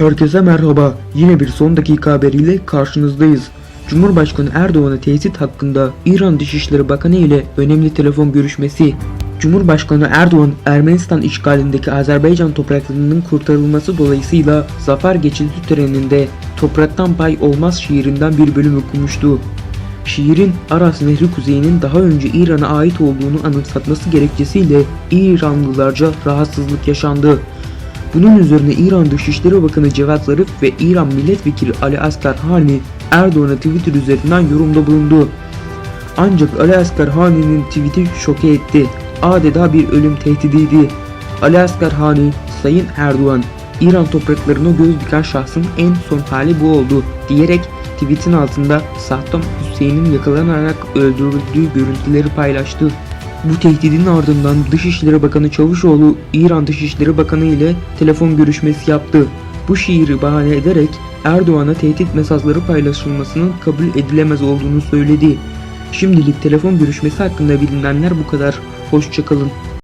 Herkese merhaba. Yine bir son dakika haberiyle karşınızdayız. Cumhurbaşkanı Erdoğan'a tehdit hakkında İran Dışişleri Bakanı ile önemli telefon görüşmesi. Cumhurbaşkanı Erdoğan, Ermenistan işgalindeki Azerbaycan topraklarının kurtarılması dolayısıyla zafer geçildi töreninde topraktan pay olmaz şiirinden bir bölüm okumuştu. Şiirin Aras Nehri kuzeyinin daha önce İran'a ait olduğunu anımsatması gerekçesiyle İranlılarca rahatsızlık yaşandı. Bunun üzerine İran Dışişleri Bakanı Cevat Zarif ve İran Milletvekili Ali Asgar Hani Erdoğan'a Twitter üzerinden yorumda bulundu. Ancak Ali Asgar Hani'nin tweet'i şoke etti. Adeta bir ölüm tehdidiydi. Ali Asgar Hani, Sayın Erdoğan, İran topraklarına göz diken şahsın en son hali bu oldu diyerek tweetin altında Saddam Hüseyin'in yakalanarak öldürüldüğü görüntüleri paylaştı. Bu tehdidin ardından Dışişleri Bakanı Çavuşoğlu İran Dışişleri Bakanı ile telefon görüşmesi yaptı. Bu şiiri bahane ederek Erdoğan'a tehdit mesajları paylaşılmasının kabul edilemez olduğunu söyledi. Şimdilik telefon görüşmesi hakkında bilinenler bu kadar. Hoşçakalın.